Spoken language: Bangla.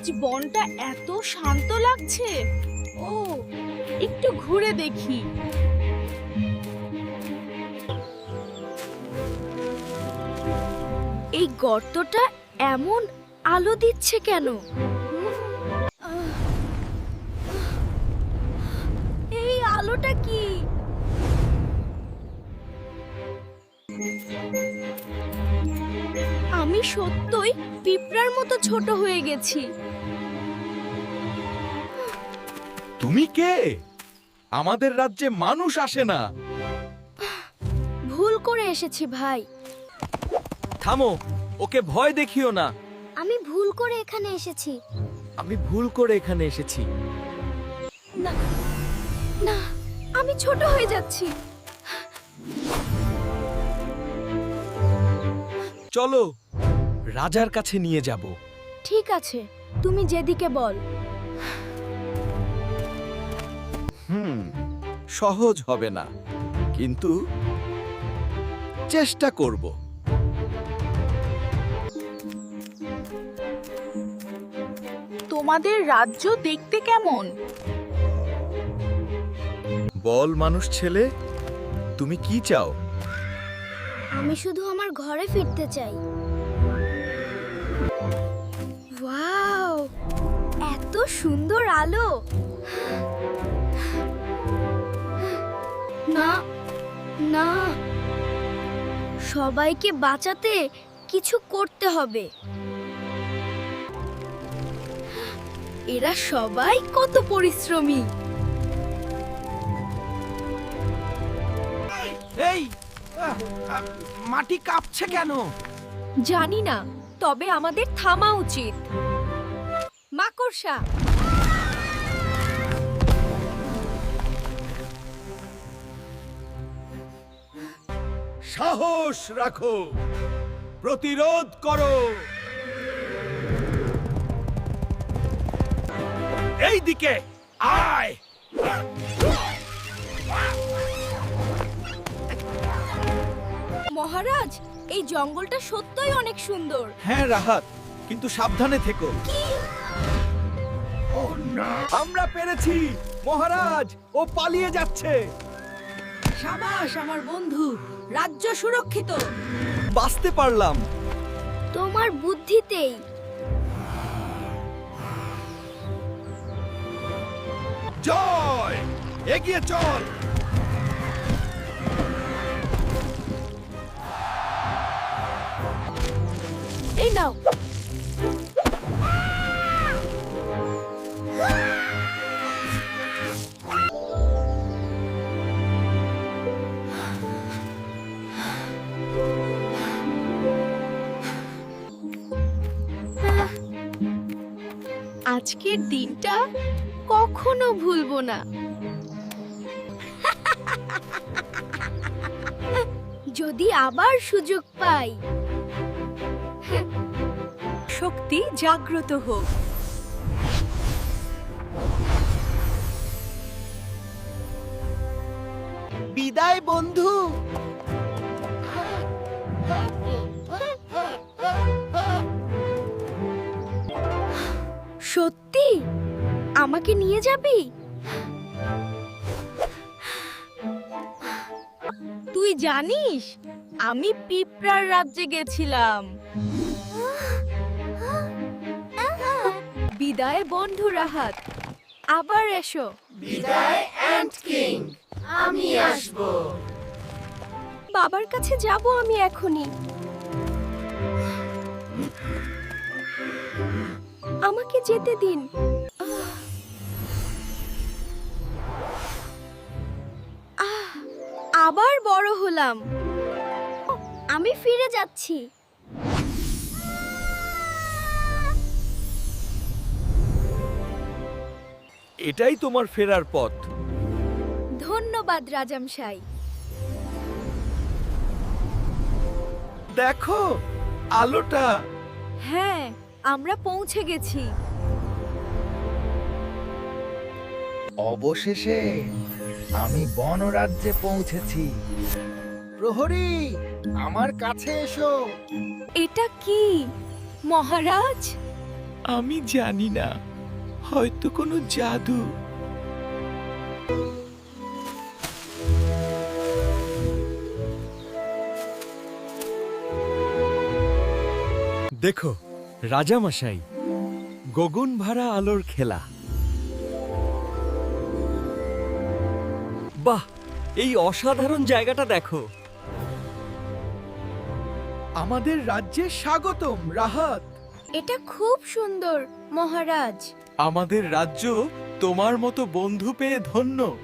আজ বনটা এত শান্ত লাগছে। ও, একটু ঘুরে দেখি। এই গর্তটা এমন আলো দিচ্ছে কেন? এই আলোটা কি? আমি সত্যই পিঁপড়ার মতো ছোট হয়ে গেছি। তুমি কে? আমাদের রাজ্যে মানুষ আসে না। ভুল করে এসেছি ভাই। থামো ওকে ভয় দেখিও না। আমি ভুল করে এখানে এসেছি। আমি ভুল করে এখানে এসেছি। না না আমি ছোট হয়ে যাচ্ছি। চলো রাজার কাছে নিয়ে যাব। ঠিক আছে তুমি যেদিকে বল। হুম সহজ হবে না কিন্তু চেষ্টা করব। তোমাদের রাজ্য দেখতে কেমন? বল মানুষ ছেলে তুমি কি চাও? আমি শুধু আমার ঘরে ফিরতে চাই। ওয়াও, এত সুন্দর আলো। না না। সবাইকে বাঁচাতে কিছু করতে হবে। এরা সবাই কত পরিশ্রমী। এই মাটি কাঁপছে কেন? জানি না তবে আমাদের থামা উচিত। মাকড়সা! সাহস রাখো প্রতিরোধ করো। এই দিকে আয়। মহারাজ এই জঙ্গলটা সত্যই অনেক সুন্দর। হ্যাঁ রাহাত কিন্তু সাবধানে থেকো। আমরা পেরেছি। মহারাজ ও পালিয়ে যাচ্ছে। সাবাস আমার বন্ধু রাজ্য সুরক্ষিত। বাঁচতে পারলাম। তোমার বুদ্ধিতেই। জয়! এগিয়ে চল। নাও। আজকের দিনটা কখনো ভুলবো না। যদি আবার সুযোগ পাই। শক্তি জাগ্রত হোক। বিদায় বন্ধু। সত্যি? আমাকে নিয়ে যাবি? তুই জানিস আমি পিঁপড়ার রাজ্যে গেছিলাম। বিদায় বন্ধু রাহাত আবার এসো। বিদায় অ্যান্ড কিং। আমি আসব। বাবার কাছে যাব আমি এখনই। আমাকে যেতে দিন। আহ, আবার বড় হলাম। আমি ফিরে যাচ্ছি। এটাই তোমার ফেরার পথ। ধন্যবাদ রাজাম রাজামশাই দেখো আলোটা। হ্যাঁ আমরা পৌঁছে গেছি। অবশেষে আমি বনরাজ্যে পৌঁছেছি। প্রহরী! আমার কাছে এসো। এটা কি? মহারাজ? আমি জানি না। হয়তো কোনো জাদু। দেখো রাজামশাই গগন ভাড়া আলোর খেলা। বাহ এই অসাধারণ জায়গাটা দেখো। আমাদের রাজ্যে স্বাগতম রাহাত। এটা খুব সুন্দর মহারাজ। আমাদের রাজ্য তোমার মতো বন্ধু পেয়ে ধন্য।